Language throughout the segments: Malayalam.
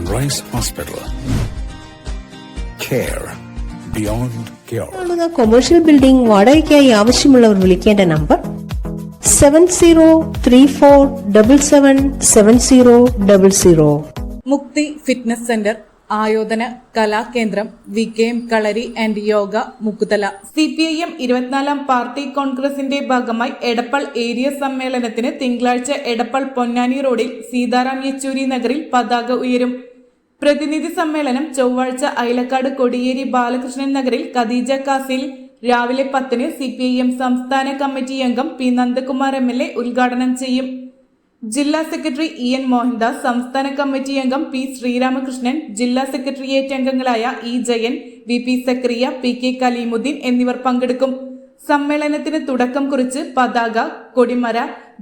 Rice Hospital. Care beyond cure. കാണുന്ന കൊമേഴ്ഷ്യൽ ബിൽഡിംഗ് വാടകയ്ക്കായി ആവശ്യമുള്ളവർ വിളിക്കേണ്ട number seven zero three four double seven seven zero double zero Mukthi fitness centre ആയോധന കലാകേന്ദ്രം V K M Kalari and yoga Mukkuthala C P I M ഇരുപത്തിനാലാം പാർട്ടി കോൺഗ്രസിന്റെ ഭാഗമായി എടപ്പൾ ഏരിയ സമ്മേളനത്തിന് തിങ്കളാഴ്ച എടപ്പൾ പൊന്നാനി റോഡിൽ സീതാറാം യെച്ചൂരി നഗറിൽ പതാക ഉയരും പ്രതിനിധി സമ്മേളനം ചൊവ്വാഴ്ച അയലക്കാട് കൊടിയേരി ബാലകൃഷ്ണൻ നഗറിൽ ഖദീജ കാസിൽ രാവിലെ പത്തിന് സി പി ഐ എം സംസ്ഥാന കമ്മിറ്റി അംഗം P Nandakumar M L A ഉദ്ഘാടനം ചെയ്യും. ജില്ലാ സെക്രട്ടറി ഇ എൻ മോഹൻദാസ് സംസ്ഥാന കമ്മിറ്റി അംഗം പി ശ്രീരാമകൃഷ്ണൻ ജില്ലാ സെക്രട്ടേറിയറ്റ് അംഗങ്ങളായ E Jayan V P Sakriya P K Kaleemuddin എന്നിവർ പങ്കെടുക്കും. സമ്മേളനത്തിന് തുടക്കം കുറിച്ച് പതാക കൊടിമര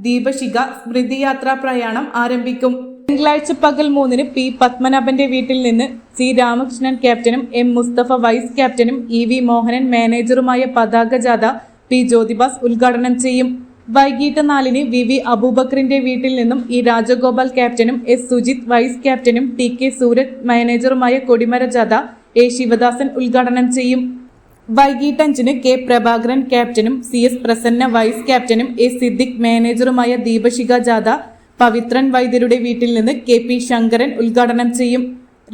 ദീപശിഖ സ്മൃതിയാത്രാ പ്രയാണം ആരംഭിക്കും. തിങ്കളാഴ്ച പകൽ മൂന്നിന് പി പത്മനാഭന്റെ വീട്ടിൽ നിന്ന് സി രാമകൃഷ്ണൻ ക്യാപ്റ്റനും എം മുസ്തഫ വൈസ് ക്യാപ്റ്റനും ഇ വി മോഹനൻ മാനേജറുമായ പതാക ജാഥ പി ജ്യോതിബാസ് ഉദ്ഘാടനം ചെയ്യും. വൈകിട്ട് നാലിന് വി വി അബൂബക്കറിന്റെ വീട്ടിൽ നിന്നും ഇ രാജഗോപാൽ ക്യാപ്റ്റനും എസ് സുജിത് വൈസ് ക്യാപ്റ്റനും ടി കെ സൂരജ് മാനേജറുമായ കൊടിമര ജാഥ എ ശിവദാസൻ ഉദ്ഘാടനം ചെയ്യും. വൈകിട്ട് അഞ്ചിന് കെ പ്രഭാകരൻ ക്യാപ്റ്റനും സി എസ് പ്രസന്ന വൈസ് ക്യാപ്റ്റനും എ സിദ്ദിഖ് മാനേജറുമായ ദീപശിഖ ജാഥ പവിത്രൻ വൈദ്യരുടെ വീട്ടിൽ നിന്ന് കെ പി ശങ്കരൻ ഉദ്ഘാടനം ചെയ്യും.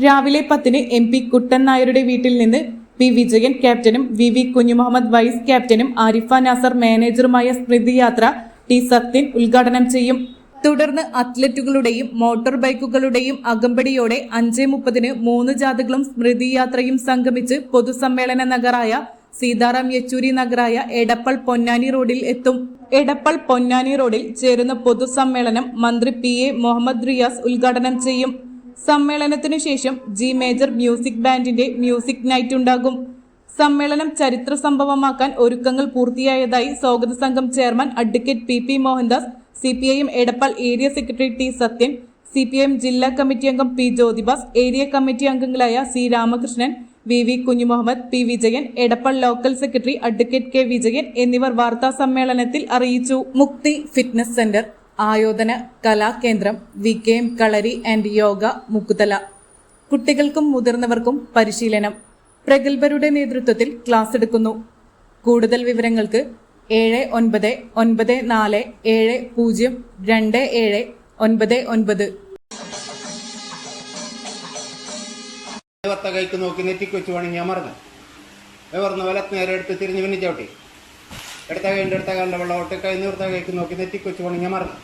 രാവിലെ പത്തിന് എം പി കുട്ടൻ നായരുടെ വീട്ടിൽ നിന്ന് പി വിജയൻ ക്യാപ്റ്റനും വി വി കുഞ്ഞുമുഹമ്മദ് വൈസ് ക്യാപ്റ്റനും ആരിഫ നാസർ മാനേജറുമായ സ്മൃതി യാത്ര ടി സത്യൻ ഉദ്ഘാടനം ചെയ്യും. തുടർന്ന് അത്ലറ്റുകളുടെയും മോട്ടോർ ബൈക്കുകളുടെയും അകമ്പടിയോടെ അഞ്ചേ മുപ്പതിന് മൂന്ന് ജാഥകളും സ്മൃതി യാത്രയും സംഗമിച്ച് പൊതുസമ്മേളന നഗറായ സീതാറാം യെച്ചൂരി നഗറായ എടപ്പൾ പൊന്നാനി റോഡിൽ എത്തും. എടപ്പൾ പൊന്നാനി റോഡിൽ ചേരുന്ന പൊതുസമ്മേളനം മന്ത്രി പി എ മുഹമ്മദ് റിയാസ് ഉദ്ഘാടനം ചെയ്യും. സമ്മേളനത്തിനു ശേഷം ജി മേജർ മ്യൂസിക് ബാൻഡിന്റെ മ്യൂസിക് നൈറ്റ് ഉണ്ടാകും. സമ്മേളനം ചരിത്ര സംഭവമാക്കാൻ ഒരുക്കങ്ങൾ പൂർത്തിയായതായി സ്വാഗത സംഘം chairman advocate P P Mohandas C P I M Edappal area secretary T Sathyan C P I M ജില്ലാ കമ്മിറ്റി അംഗം പി ജ്യോതിബാസ് ഏരിയ കമ്മിറ്റി അംഗങ്ങളായ C Ramakrishnan V V Kunhumuhammed P Vijayan Edappal local secretary advocate K Vijayan എന്നിവർ വാർത്താ സമ്മേളനത്തിൽ അറിയിച്ചു. മുക്തി ഫിറ്റ്നസ് സെന്റർ ആയോധന കലാകേന്ദ്രം V K M Kalari and yoga Mukkuthala. കുട്ടികൾക്കും മുതിർന്നവർക്കും പരിശീലനം. പ്രഗത്ഭരുടെ നേതൃത്വത്തിൽ ക്ലാസ് എടുക്കുന്നു. കൂടുതൽ വിവരങ്ങൾക്ക് ഏഴ് ഒൻപത് ഒൻപത് നാല് ഏഴ് പൂജ്യം രണ്ട് ഏഴ് ഒൻപത് ഒൻപത്. വർത്ത കൈക്ക് നോക്കി നെറ്റിക്ക് വെച്ച് വേണമെങ്കിൽ ഞാൻ മറന്നു. പറഞ്ഞ വലത്ത് നേരെ എടുത്ത് തിരിഞ്ഞ് പിന്നെ ചവിട്ടി എടുത്ത കൈന്റെ എടുത്ത കാലിന്റെ വെള്ളം ഒട്ടി കൈ നിർത്ത കൈക്ക് നോക്കി നെറ്റിക്ക് വെച്ച് വേണമെങ്കിൽ ഞാൻ മറന്നു.